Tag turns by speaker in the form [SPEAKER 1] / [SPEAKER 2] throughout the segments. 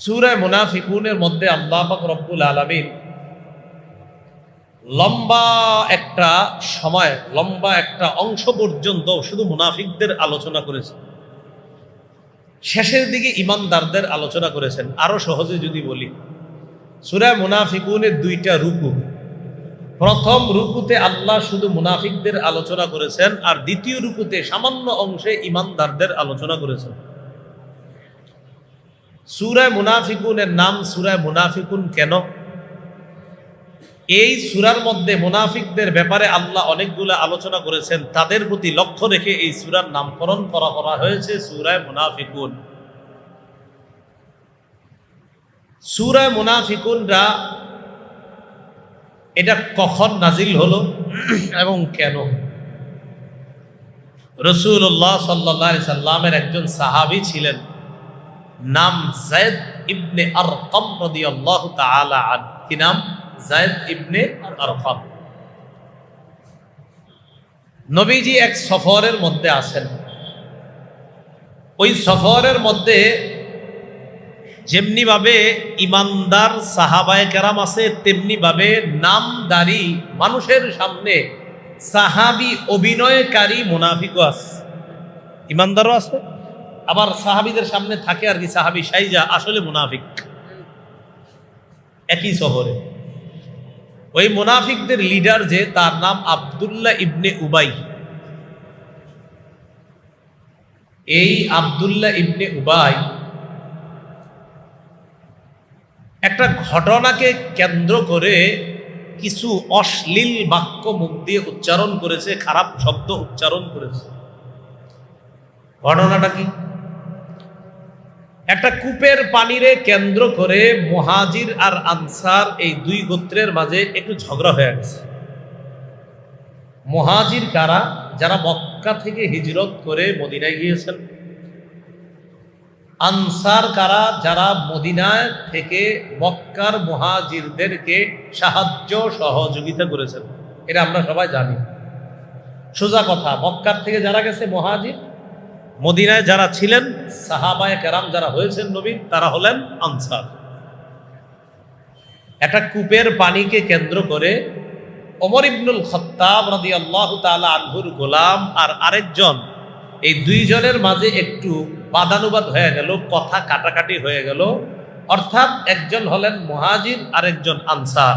[SPEAKER 1] সুরায় মুনাফিকুনের মধ্যে আল্লাপাক রব্বুল আলমিন লম্বা একটা সময়, লম্বা একটা অংশ পর্যন্ত শুধু মুনাফিকদের আলোচনা করেছে শেষের দিকে ইমানদারদের আলোচনা করেছেন। আরও সহজে যদি বলি সুরায় মুনাফিকুনের দুইটা রুকু। প্রথম রুকুতে আল্লাহ শুধু মুনাফিকদের আলোচনা করেছেন আর দ্বিতীয় রুকুতে সামান্য অংশে ইমানদারদের আলোচনা করেছেন। সুরায় মুনাফিকুনের নাম সুরায় মুনাফিকুন কেন? এই সুরার মধ্যে মুনাফিকদের ব্যাপারে আল্লাহ অনেকগুলো আলোচনা করেছেন। তাদের প্রতি লক্ষ্য রেখে এই সুরার নামকরণ করা করা হয়েছে সুরায় মুনাফিকুন। সুরায় মুনাফিকুনরা এটা কখন নাজিল হলো এবং কেন? রসুল্লাহ সাল্লাহ সাল্লামের একজন সাহাবি ছিলেন। নাম জায়দ ইবনে আরকম রাদিয়াল্লাহু তাআলা আন। কি নাম? জায়দ ইবনে আরকম। নবীজি এক সফরের মধ্যে আছেন। ওই সফরের মধ্যে যেমনি ভাবে ইমানদার সাহাবায়ে কেরাম আছে তেমনি ভাবে নামদারি মানুষের সামনে সাহাবি অভিনয়কারী মুনাফিকও আছে। ইমানদারও আছে? আবার সাহাবিদের সামনে থাকে আর কি, সাহাবি সাইজা, আসলে মুনাফিক। একই শহরে। ওই মুনাফিকদের লিডার যে, তার নাম আবদুল্লাহ ইবনে উবাই। এই আবদুল্লাহ ইবনে উবাই একটা ঘটনাকে কেন্দ্র করে কিছু অশ্লীল বাক্য মুখ দিয়ে উচ্চারণ করেছে, খারাপ শব্দ উচ্চারণ করেছে। ঘটনাটা কি? একটা কূপের পানিরে কেন্দ্র করে মহাজির আর আনসার এই দুই গোত্রের মাঝে একটু ঝগড়া হয়ে গেছে। মহাজির কারা? যারা মক্কা থেকে হিজরত করে মদিনায় গিয়েছেন। আনসার কারা? যারা মদিনায় থেকে মক্কার মহাজিরদেরকে সাহায্য সহযোগিতা করেছেন। এটা আমরা সবাই জানি। সোজা কথা, মক্কার থেকে যারা গেছে মহাজির মদিনায় যারা ছিলেন, সাহাবায় কেরাম যারা হয়েছেন নবীন তারা হলেন আনসার। একটা কূপের পানিকে কেন্দ্র করে ওমর ইবনুল খত্তাব রাদি আল্লাহ তালা আনহুর গোলাম আর আরেকজন, এই দুইজনের মাঝে একটু বাদানুবাদ হয়ে গেল, কথা কাটাকাটি হয়ে গেল। অর্থাৎ একজন হলেন মহাজির, আরেকজন আনসার।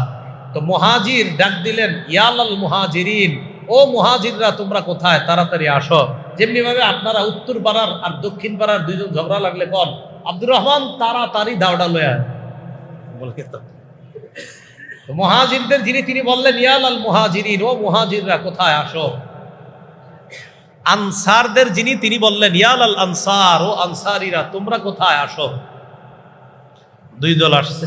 [SPEAKER 1] তো মহাজির ডাক দিলেন, ইয়ালাল মুহাজিরিন, ও মুহাজিররা, তোমরা কোথায়? তাড়াতাড়ি আসো। যেমনি ভাবে আপনারা উত্তর পাড়ার আর দক্ষিণ পাড়ার দুইজন ঝগড়া লাগলে কন আব্দুর রহমান তাড়াতাড়ি দাওড়া লয়া বলে তো। তো মহাজিরদের যিনি তিনি বললেন ইয়াল আল মুহাজিরিন ও মুহাজিররা কোথায় আসো? আনসারদের যিনি তিনি বললেন ইয়াল আল আনসার ও আনসারিরা তোমরা কোথায় আসো? দুই দল আসছে।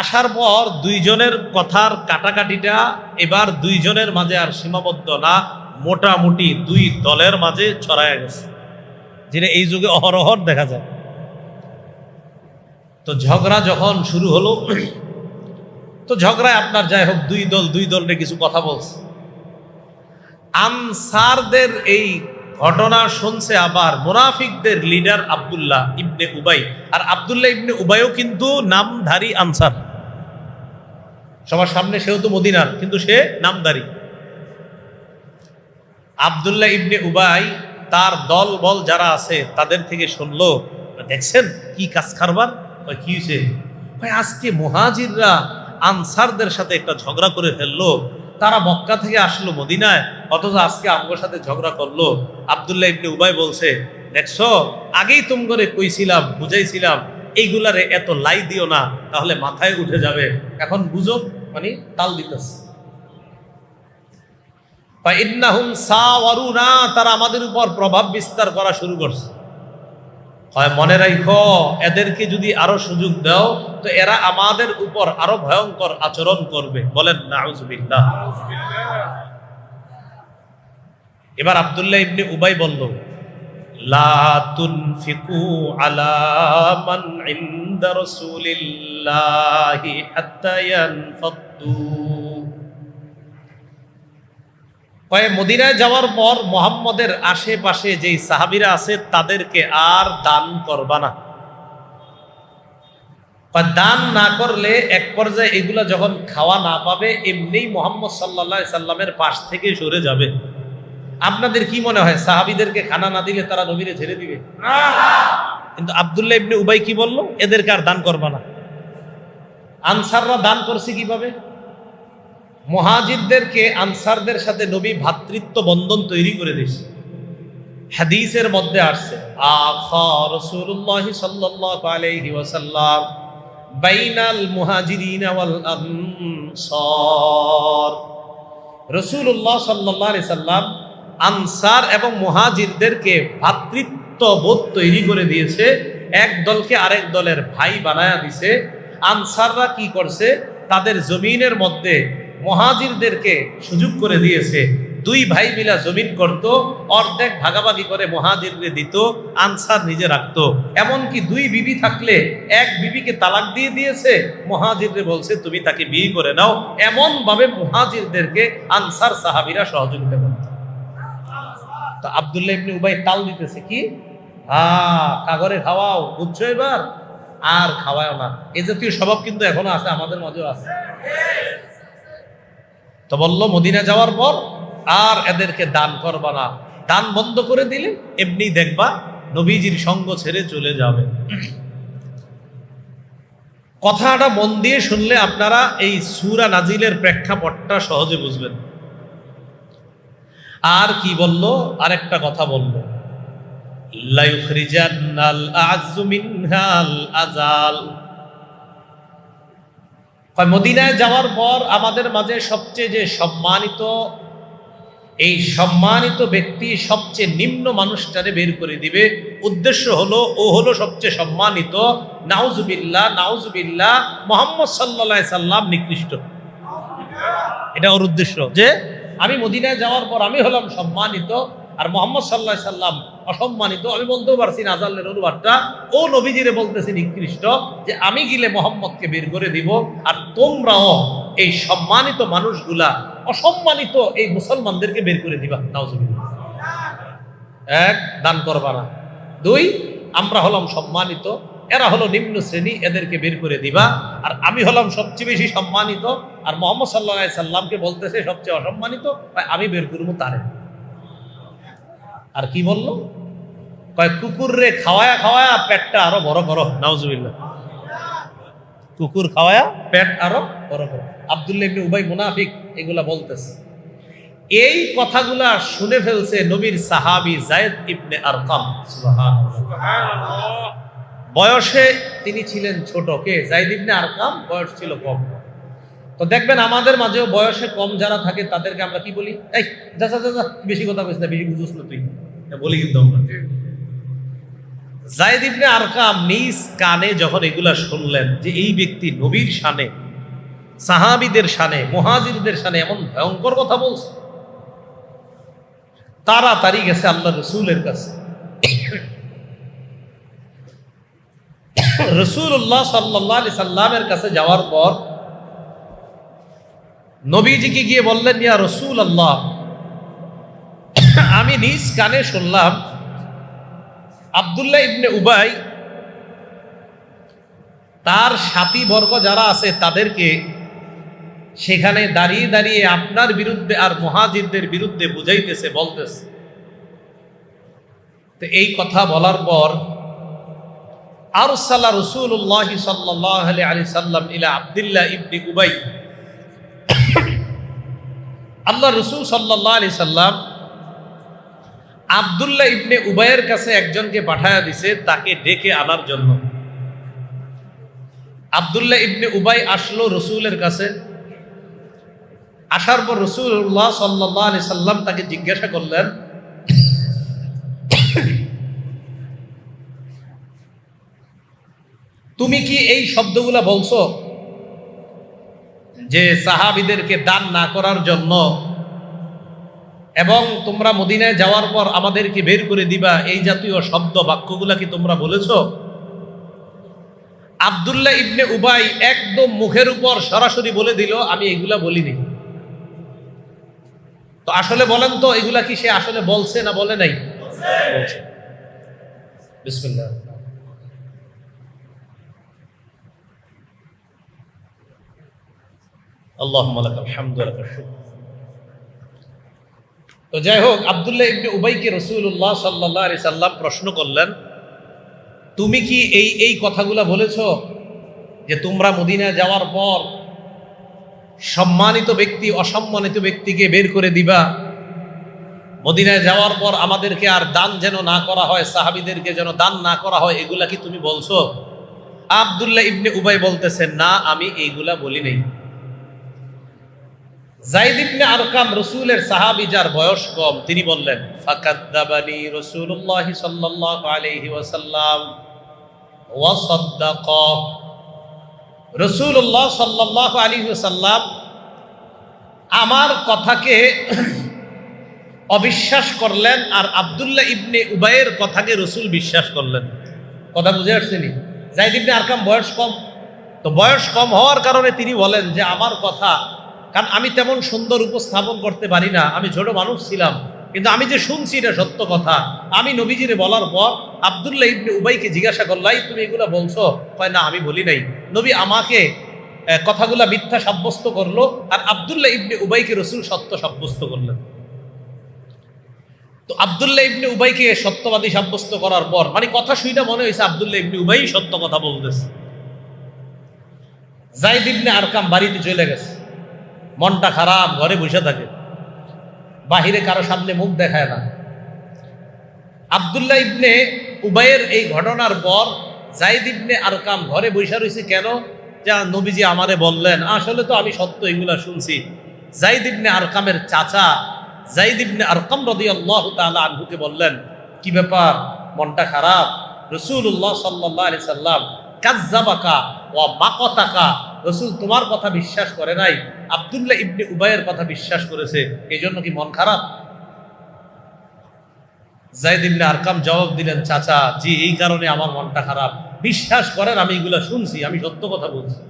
[SPEAKER 1] আসার পর দুইজনের কথার কাটাকাটিটা এবার দুইজনের মাঝে আর সীমাবদ্ধ না। মোটামুটি দুই দলের মাঝে ছড়ায় গেছে। যেটা এই যুগে অহরহর দেখা যায়। তো ঝগড়া যখন শুরু হলো, তো ঝগড়ায় আপনার যাই হোক দুই দল দুই দল দলরে কিছু কথা বলছে। আনসারদের এই ঘটনা শুনছে আবার মুনাফিকদের লিডার আবদুল্লাহ ইবনে উবাই। আর আবদুল্লাহ ইবনে উবাইও কিন্তু নামধারী আনসার। সবার সামনে সেও তো মদিনার, কিন্তু সে নামধারী। আবদুল্লাহ ইবনে উবাই তার দল বল যারা আছে তাদের থেকে শুনলো। দেখছেন কি কাজ কারবার? কি হয়েছে আজকে মুহাজিররা আনসারদের সাথে একটা ঝগড়া করে ফেলল। তারা মক্কা থেকে আসলো মদিনায়, অথচ আজকে আমগোর সাথে ঝগড়া করল। আবদুল্লাহ ইবনে উবাই বলছে, দেখছ, আগেই তুম করে কইছিলাম, বুঝাইছিলাম, এইগুলারে এত লাই দিও না, তাহলে মাথায় উঠে যাবে। এখন বুঝো মানে তাল দিতেছে। তারা আমাদের উপর প্রভাব বিস্তার করা শুরু করছে। হয় মনে রাখো এদেরকে যদি আরও সুযোগ দাও, তো এরা আমাদের উপর আরও ভয়ঙ্কর আচরণ করবে। বলেন, নাউজুবিল্লাহ। এবার আব্দুল্লাহ ইবনে উবাই বলল, লা আলা কয়ে মদিনায় যাওয়ার পর মোহাম্মদের আশেপাশে যেই সাহাবিরা আছে তাদেরকে আর দান করবা না। বা দান না করলে এক পর্যায়ে এগুলা যখন খাওয়া না পাবে এমনিই মোহাম্মদ সাল্লাহ সাল্লামের পাশ থেকে সরে যাবে। আপনাদের কি মনে হয় সাহাবিদেরকে খানা না দিলে তারা নবীরে ছেড়ে দিবে? কিন্তু আবদুল্লাহ ইবনে উবাই কি বলল? এদেরকে আর দান করবা না। আনসাররা দান করছে কীভাবে? মহাজিদদেরকে, আনসারদের সাথে নবী ভ্রাতৃত্ব বন্ধন তৈরি করে দিয়েছে। হাদিসের মধ্যে আসছে, আখা রাসূলুল্লাহ সাল্লাল্লাহু আলাইহি ওয়াসাল্লাম বাইনাল মুহাজিরিন ওয়াল আনসার। রাসূলুল্লাহ সাল্লাল্লাহু আলাইহি সাল্লাম আনসার এবং মুহাজিরদেরকে ভ্রাতৃত্ব বোধ তৈরি করে দিয়েছে। এক দলকে আরেক দলের ভাই বানায়া দিছে। আনসাররা কি করছে? তাদের জমিনের মধ্যে মহাজিরদেরকে সুযোগ করে দিয়েছে। দুই ভাই মিলা জমিন করত, অর্ধেক ভাগাভাগি করে মহাজিরকে দিত, আনসার নিজে রাখতো। এমনকি দুই বিবি থাকলে এক বিবিকে তালাক দিয়ে দিয়েছে। মহাজিররে বলছে, তুমি তাকে বিয়ে করে নাও। এমন ভাবে মহাজিরদেরকে আনসার সাহাবিরা সহযোগিতা করত। তো আবদুল্লাহ ইবনে উবাই তাল দিতেছে কি? হ্যাঁ কাগরে খাওয়াও, বুঝছ এবার? আর খাওয়াও না। এ জাতীয় স্বভাব কিন্তু এখনও আছে, আমাদের মাঝেও আছে। তো বলল, মদিনা যাওয়ার পর আর এদেরকে দান করবা না। দান বন্ধ করে দিলে এমনি দেখবা নবীজির সঙ্গ ছেড়ে চলে যাবে। কথাটা মন দিয়ে শুনলে আপনারা এই সুরা নাজিলের প্রেক্ষাপটটা সহজে বুঝবেন। আর কি বলল? আরেকটা কথা বলল। মিনহাল আজাল মদিনায় যাওয়ার পর আমাদের মাঝে সবচেয়ে যে সম্মানিত, এই সম্মানিত ব্যক্তি সবচেয়ে নিম্ন মানুষটারে বের করে দিবে। উদ্দেশ্য হলো, ও হলো সবচেয়ে সম্মানিত, নাউজুবিল্লাহ নাউজুবিল্লাহ, মোহাম্মদ সাল্লাহ সাল্লাম নিকৃষ্ট। এটা ওর উদ্দেশ্য যে, আমি মদিনায় যাওয়ার পর আমি হলাম সম্মানিত আর মোহাম্মদ সাল্লাহ সাল্লাম অসম্মানিত, আমি বলতেও পারছি না আজাল্লের অনুবাদটা। ও নবীজিরে বলতেছি নিকৃষ্ট যে আমি গিলে মোহাম্মদকে বের করে দিব আর তোমরাও এই সম্মানিত মানুষগুলা, অসম্মানিত এই মুসলমানদেরকে বের করে দিবা। নাউজুবিল্লাহ। এক, দান করবা না। দুই, আমরা হলাম সম্মানিত, এরা হলো নিম্ন শ্রেণি, এদেরকে বের করে দিবা। আর আমি হলাম সবচেয়ে বেশি সম্মানিত, আর মোহাম্মদ সাল্লাহ সাল্লামকে বলতেছে সবচেয়ে অসম্মানিত আমি বের করব তারে। আর কি বলল? কয় কুকুর রে খাওয়ায়া খাওয়ায়া পেটটা আরও বড় করো। নাউজুবিল্লাহ। কুকুর খাওয়ায়া পেট আরও বড় করো। আব্দুল্লাহ ইবনে উবাই মুনাফিক এগুলা বলতেছে। এই কথাগুলা শুনে ফেলছে নবীর সাহাবি জায়েদ ইবনে আরকাম। বয়সে তিনি ছিলেন ছোট। কে? জাইদ ইবনে আরকাম। বয়স ছিল কম। তো দেখবেন আমাদের মাঝেও বয়সে কম যারা থাকে তাদেরকে আমরা কি বলি? এই যা যা যা, বেশি কথা কইস না বেশি বুঝুস না তুই। বলি কিন্তু আমরা। জায়দ ইবনে আরকাম নিজ কানে যখন এগুলা শুনলেন যে এই ব্যক্তি নবীর শানে সাহাবিদের শানে মুহাজিরদের শানে এমন ভয়ঙ্কর কথা বলছে তাড়াতাড়ি গেছে আল্লাহ রসুলের কাছে। রসুল্লাহ সাল্লাহ সাল্লামের কাছে যাওয়ার পর নবীজিকে গিয়ে বললেন, ইয়া রসুল আল্লাহ আমি নিজ কানে শুনলাম, আবদুল্লাহ ইবনে উবাই তার সাথী বর্গ যারা আছে তাদেরকে সেখানে দাঁড়িয়ে দাঁড়িয়ে আপনার বিরুদ্ধে আর মহাজিরদের বিরুদ্ধে বুঝাইতেছে, বলতেছে। তো এই কথা বলার পর আরসাল্লাহ রসুল্লাহ সাল্লাহ আলি সাল্লাম ইলা আবদুল্লাহ ইবনে উবাই আল্লাহ রসুল সাল্লাহ আলি সাল্লাম আবদুল্লাহ ইবনে উবাইয়ের কাছে একজনকে পাঠায়া দিছে তাকে ডেকে আনার জন্য। আবদুল্লাহ ইবনে উবাই আসলো রসুলের কাছে। আসার পর রসুল্লাহ সাল্লাহ আলি সাল্লাম তাকে জিজ্ঞাসা করলেন, তুমি কি এই শব্দগুলা বলছো? যে সাহাবিদেরকে দান না করার জন্য এবং তোমরা মদিনায় যাওয়ার পর আমাদেরকে বের করে দিবা এই জাতীয় শব্দ বাক্যগুলা কি তোমরা বলেছ? আবদুল্লাহ ইবনে উবাই একদম মুখের উপর সরাসরি বলে দিল আমি এগুলা বলিনি। তো আসলে বলেন তো এগুলা কি সে আসলে বলছে না বলে নাই? বলছে। বিসমিল্লাহ। তো যাই হোক, আবদুল্লাহ ইবনে উবাইকে রসুল্লাহ সাল্লাহ আলি সাল্লাম প্রশ্ন করলেন, তুমি কি এই এই কথাগুলো বলেছ যে তোমরা মদিনায় যাওয়ার পর সম্মানিত ব্যক্তি, অসম্মানিত ব্যক্তিকে বের করে দিবা? মদিনায় যাওয়ার পর আমাদেরকে আর দান যেন না করা হয়, সাহাবিদেরকে যেন দান না করা হয়, এগুলা কি তুমি বলছো? আবদুল্লাহ ইবনে উবাই বলতেছেন, না, আমি এইগুলা বলি নাই। জাইদ ইবনে আরকাম রসুলের সাহাবি যার বয়স কম, তিনি বললেন রাসূলুল্লাহ সাল্লাল্লাহু আলাইহি ওয়াসাল্লাম ওয়া সাল্লাল্লাহু আলাইহি ওয়াসাল্লাম আমার কথাকে অবিশ্বাস করলেন আর আবদুল্লাহ ইবনে উবাইয়ের কথাকে রসুল বিশ্বাস করলেন। কথা বুঝে আসছেনি জাইদ ইবনে আরকাম বয়স কম। তো বয়স কম হওয়ার কারণে তিনি বলেন যে, আমার কথা কারণ আমি তেমন সুন্দর উপস্থাপন করতে পারি না। আমি ছোট মানুষ ছিলাম, কিন্তু আমি যে শুনছি এটা সত্য কথা। আমি নবীজিরে বলার পর আবদুল্লাহ ইবনে উবাইকে জিজ্ঞাসা করলাই, তুমি এগুলো বলছো? কয়, না, আমি বলি নাই। নবী আমাকে কথাগুলা মিথ্যা সাব্যস্ত করল আর আবদুল্লাহ ইবনে উবাইকে রসুল সত্য সাব্যস্ত করলেন। তো আবদুল্লাহ ইবনে উবাইকে সত্যবাদী সাব্যস্ত করার পর মানে কথা শুইনা মনে হয়েছে আবদুল্লাহ ইবনে উবাই সত্য কথা বলতেছে। জাইদ ইবনে আরকাম বাড়িতে চলে গেছে। মনটা খারাপ, ঘরে বসে থাকে। বাহিরে কারও সামনে মুখ দেখায় না। আবদুল্লাহ ইবনে উবাইয়ের এই ঘটনার পর জাইদ ইবনে আরকাম ঘরে বসে রয়েছে কেন? যা নবীজি আমারে বললেন। আসলে তো আমি সত্য এগুলা শুনছি। জাইদ ইবনে আরকামের চাচা জাইদ ইবনে আরকাম রাদিয়াল্লাহু তাআলা আনহুকে বললেন, কি ব্যাপার? মনটা খারাপ? রসুল্লাহ সাল্লাহ আলি সাল্লাম কাজ্জাবাকা ও মাকতাকা রসুল তোমার কথা বিশ্বাস করে নাই। আবদুল্লাহ ইবনে উবাইয়ের কথা বিশ্বাস করেছে এই জন্য কি মন খারাপ? জাইদ ইবনে আরকাম জবাব দিলেন, চাচা, জি, এই কারণে আমার মনটা খারাপ। বিশ্বাস করেন, আমি এগুলা শুনছি, আমি সত্য কথা বলছি।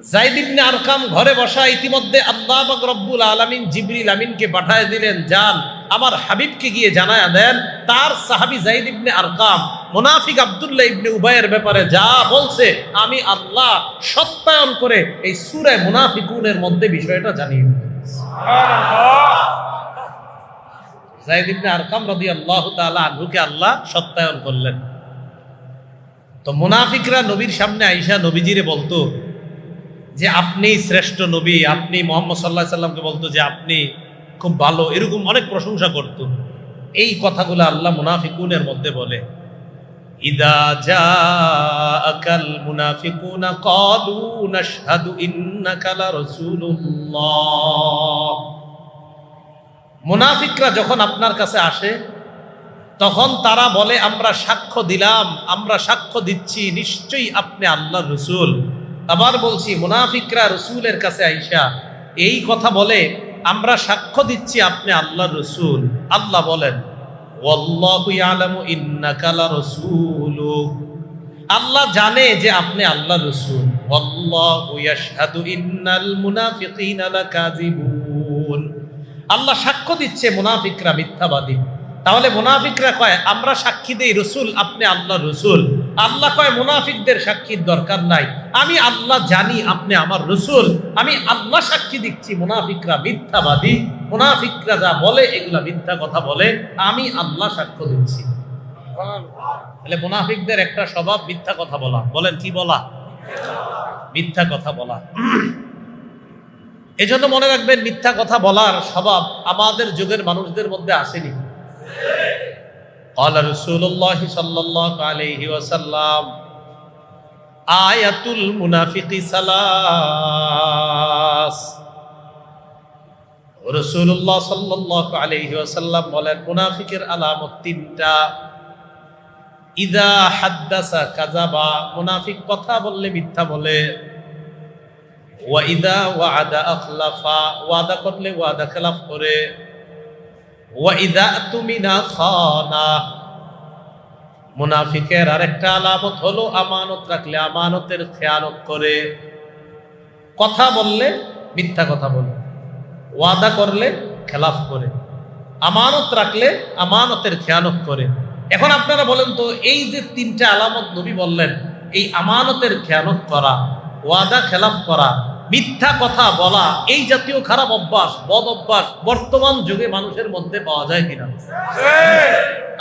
[SPEAKER 1] জাইদ ইবনে আরকাম ঘরে বসা ইতিমধ্যে আল্লাহ রব্বুল আলামিন জিবরিল আমিনকে পাঠায় দিলেন যান আমার হাবিবকে গিয়ে জানায় দেন তার সাহাবী জাইদ ইবনে আরকাম মুনাফিক আব্দুল্লাহ ইবনে উবায়ের ব্যাপারে যা বলছে আমি আল্লাহ সত্যায়ন করে এই সূরা মুনাফিকুনের মধ্যে বিষয়টা জানিয়ে। জাইদ ইবনে আরকাম রাদিয়াল্লাহু তাআলা আনহুকে আল্লাহ সত্যায়ন করলেন তো মুনাফিকরা নবীর সামনে আইসা নবীজিরে বলতো যে আপনি শ্রেষ্ঠ নবী আপনি মোহাম্মদ সাল্লাহ সাল্লামকে বলতো যে আপনি খুব ভালো, এরকম অনেক প্রশংসা করত। এই কথাগুলো আল্লাহ মুনাফিকুনের মধ্যে বলে। লারাসূলুল্লাহ। মুনাফিকরা যখন আপনার কাছে আসে, তখন তারা বলে, আমরা সাক্ষ্য দিলাম, আমরা সাক্ষ্য দিচ্ছি, নিশ্চয়ই আপনি আল্লাহ রসুল। আবার বলছি, মুনাফিকরা রসুলের কাছে আইসা এই কথা বলে আমরা সাক্ষ্য দিচ্ছি আপনি আল্লাহ রসুল। আল্লাহ বলেন আল্লাহ জানে যে আপনি আল্লাহ রসুল। আল্লাহ সাক্ষ্য দিচ্ছে মুনাফিকরা মিথ্যাবাদী। তাহলে মুনাফিকরা কয়, আমরা সাক্ষী দেই রসুল, আপনি আল্লাহ রসুল। আল্লাহ কয়, মুনাফিকদের সাক্ষীর দরকার নাই। আমি আল্লাহ জানি, আপনি আমার রসুল। আমি আল্লাহ সাক্ষী দিচ্ছি, মুনাফিকরা মিথ্যাবাদী, মুনাফিকরা যা বলে, এগুলা মিথ্যা কথা বলে, আমি আল্লাহ সাক্ষ্য দিচ্ছি। তাহলে মুনাফিকদের একটা স্বভাব, মিথ্যা কথা বলা। বলেন, কি বলা? মিথ্যা কথা বলা। এজন্য মনে রাখবেন, মিথ্যা কথা বলার স্বভাব আমাদের যুগের মানুষদের মধ্যে আসেনি। قال رسول الله صلى الله عليه وسلم آية المنافق ثلاث রসুল্লাহ সাল্লাহ আলহি ওয়াসাল্লাম বলেন মুনাফিকের আলামত তিনটা ইদা হাদ্দাসা কাজাবা মুনাফিক কথা বললে মিথ্যা বলে ওয়াইদা ওয়াদা আখলাফা ওয়াদা করলে ওয়াদা খেলাফ করে ওয়াইদা তুমিনা খানা। মুনাফিকের আরেকটা আলামত হলো আমানত রাখলে আমানতের খেয়ানত করে। কথা বললে মিথ্যা কথা বলে। ওয়াদা করলে খেলাফ করে। আমানত রাখলে আমানতের খেয়ানত করে। এখন আপনারা বলেন তো, এই যে তিনটা আলামত নবী বললেন, এই আমানতের খেয়ানত করা, ওয়াদা খেলাফ করা মিথ্যা কথা বলা, এই জাতীয় খারাপ অভ্যাস, বদ অভ্যাস বর্তমান যুগে মানুষের মধ্যে পাওয়া যায় কিনা?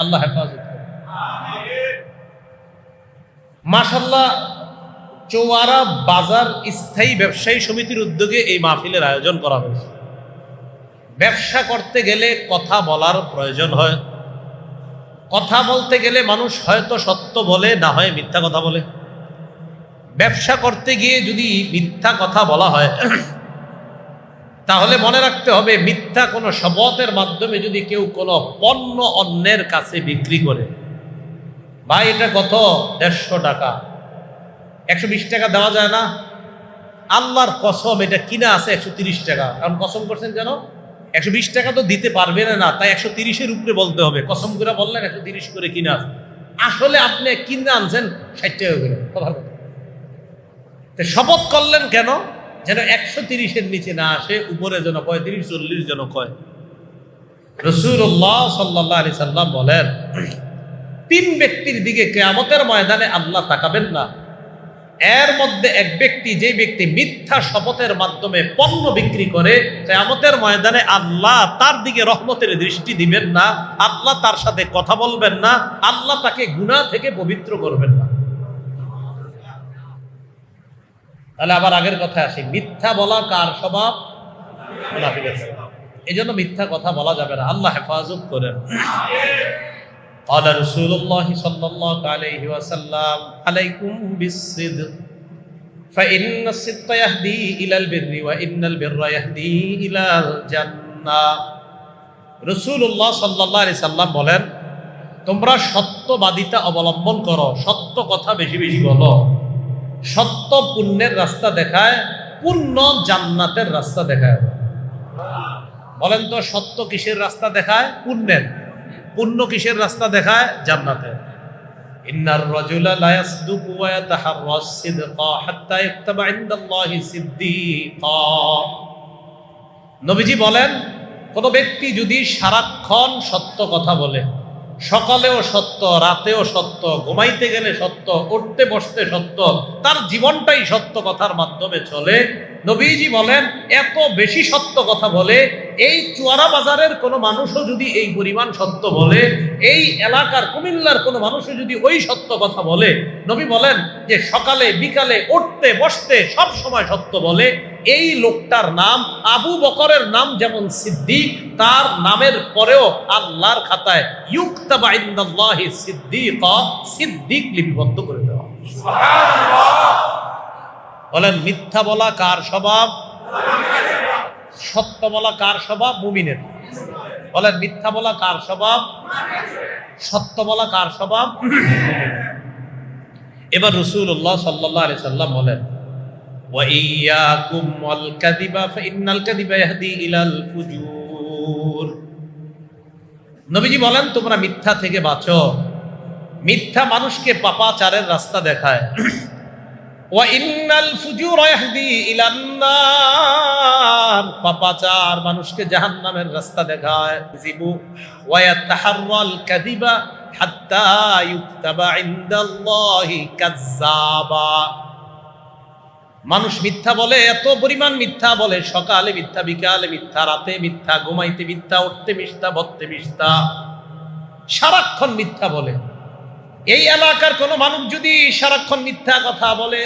[SPEAKER 1] আল্লাহ হেফাজত। মাশাল্লাহ চৌয়ারা বাজার স্থায়ী ব্যবসায়ী সমিতির উদ্যোগে এই মাহফিলের আয়োজন করা হয়েছে। ব্যবসা করতে গেলে কথা বলার প্রয়োজন হয়। কথা বলতে গেলে মানুষ হয়তো সত্য বলে, না হয় মিথ্যা কথা বলে। ব্যবসা করতে গিয়ে যদি মিথ্যা কথা বলা হয়, তাহলে মনে রাখতে হবে মিথ্যা কোনো শপথের মাধ্যমে যদি কেউ কোনো পণ্য অন্যের কাছে বিক্রি করে। ভাই, এটা কত? দেড়শো টাকা। একশো বিশ টাকা দেওয়া যায় না। আল্লাহর কসম, এটা কিনা আছে একশো তিরিশ টাকা। কারণ কসম করছেন যেন একশো বিশ টাকা তো দিতে পারবে না, তাই একশো তিরিশের উপরে বলতে হবে। কসম করে বললেন, একশো তিরিশ করে কিনা আসলে আপনি কিনে আনছেন ষাট টাকা করে। কথা শপথ করলেন কেন? যেন একশো তিরিশের নিচে না আসে, উপরে যেন পঁয়ত্রিশ চল্লিশ যেন কয়। রসুল্লাহ সাল্লাহ আলি সাল্লাম বলেন, তিন ব্যক্তির দিকে কেয়ামতের ময়দানে আল্লাহ তাকাবেন না। এর মধ্যে এক ব্যক্তি যে ব্যক্তি মিথ্যা শপথের মাধ্যমে পণ্য বিক্রি করে, কেয়ামতের ময়দানে আল্লাহ তার দিকে রহমতের দৃষ্টি দিবেন না, আল্লাহ তার সাথে কথা বলবেন না, আল্লাহ তাকে গুণা থেকে পবিত্র করবেন না। তাহলে আবার আগের কথা আসি মিথ্যা বলা কার স্বভাব মুনাফিকের স্বভাব। এই জন্য মিথ্যা কথা বলা যাবে না আল্লাহ হেফাজত করেন قال رسول الله صلى الله عليه وسلم عليكم بالصدق فإن الصدق يهدي إلى البر وإن البر يهدي إلى الجنة রসুল্লাহ সাল্লাহ আলি সাল্লাম বলেন তোমরা সত্যবাদিতা অবলম্বন করো সত্য কথা বেশি বেশি বলো সত্য পুণ্যের রাস্তা দেখায়, পুণ্য জান্নাতের রাস্তা দেখায় বলেন তো, সত্য কিসের রাস্তা দেখায়? পুণ্যের। পুণ্য কিসের রাস্তা দেখায়? জান্নাতের। ইন্নার নবীজি বলেন, কোন ব্যক্তি যদি সারাক্ষণ সত্য কথা বলে সকালেও সত্য, রাতেও সত্য, ঘুমাইতে গেলে সত্য, উঠতে বসতে সত্য, তার জীবনটাই সত্য কথার মাধ্যমে চলে। নবীজি বলেন, এত বেশি সত্য কথা বলে, এই চুয়ারা বাজারের কোনো মানুষও যদি এই পরিমাণ সত্য বলে, এই এলাকার কুমিল্লার কোনো মানুষও যদি ওই সত্য কথা বলে, নবী বলেন যে সকালে, বিকালে উঠতে, বসতে সব সময় সত্য বলে, এই লোকটার নাম আবু বকরের নাম যেমন সিদ্দিক, তার নামের পরেও আল্লাহর খাতায় ইউক্তাবা ইনদাল্লাহি সিদ্দিকা, সিদ্দিক লিপিবদ্ধ করে দেওয়া। বলেন মিথ্যা বলা কার স্বভাব সত্য বলা কার স্বভাব মুমিনের বলেন মিথ্যা বলা কার স্বভাব সত্য বলা কার স্বভাব এবার রসুল্লাহ সাল্লাহ আলি সাল্লাম বলেন وإياكم والكذب فإن الكذب يهدي إلى الفجور নবীজি বলেন তোমরা মিথ্যা থেকে বাঁচো মিথ্যা মানুষকে পাপাচারের রাস্তা দেখায় পাপাচার মানুষকে জাহান্নামের রাস্তা দেখায়। জিবু। ওয়া ইয়াতাহাররাল কাযিবা হাত্তা ইউক্তাবা মানুষ মিথ্যা বলে, এত পরিমাণ মিথ্যা বলে, সকালে মিথ্যা, বিকালে মিথ্যা, রাতে মিথ্যা, ঘুমাইতে মিথ্যা, উঠতে মিথ্যা, বসতে মিথ্যা, সারাক্ষণ মিথ্যা বলে। এই এলাকার কোনো মানুষ যদি সারাক্ষণ মিথ্যা কথা বলে,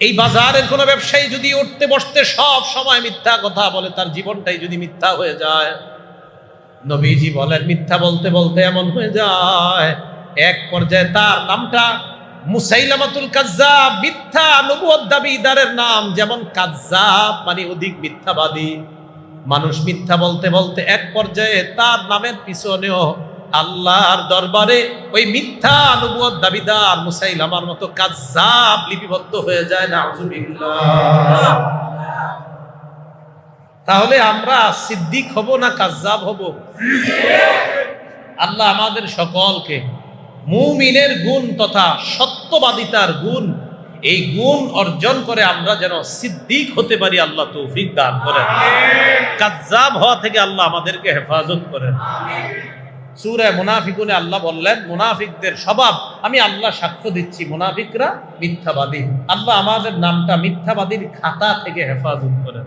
[SPEAKER 1] এই বাজারের কোনো ব্যবসায়ী যদি উঠতে বসতে সব সময় মিথ্যা কথা বলে, তার জীবনটাই যদি মিথ্যা হয়ে যায়। নবীজি বলেন, মিথ্যা বলতে বলতে এমন হয়ে যায়, এক পর্যায়ে তার নামটা মুসাইলামাতুল কাজ্জাব, মিথ্যা নবুয়ত দাবিদারের নাম, যেমন কাজ্জাব মানে অধিক মিথ্যাবাদী। মানুষ মিথ্যা বলতে বলতে এক পর্যায়ে তার নামের পিছনেও আল্লাহর দরবারে ওই মিথ্যা নবুয়ত দাবিদার মুসাইলামার মতো কাজ্জাব লিপিবদ্ধ হয়ে যায় না তাহলে আমরা সিদ্দিক হব না কাজ্জাব হব? আল্লাহ আমাদের সকলকে মুমিনের গুণ তথা সত্যবাদিতার গুণ এই গুণ অর্জন করে আমরা যেন সিদ্দিক হতে পারি আল্লাহ তৌফিক দান করেন। কাজ্জাব হওয়া থেকে আল্লাহ আমাদেরকে হেফাজত করেন। সুরে মুনাফিকুনে আল্লাহ বললেন, মুনাফিকদের স্বভাব, আমি আল্লাহ সাক্ষ্য দিচ্ছি, মুনাফিকরা মিথ্যাবাদী। আল্লাহ আমাদের নামটা মিথ্যাবাদীর খাতা থেকে হেফাজত করেন।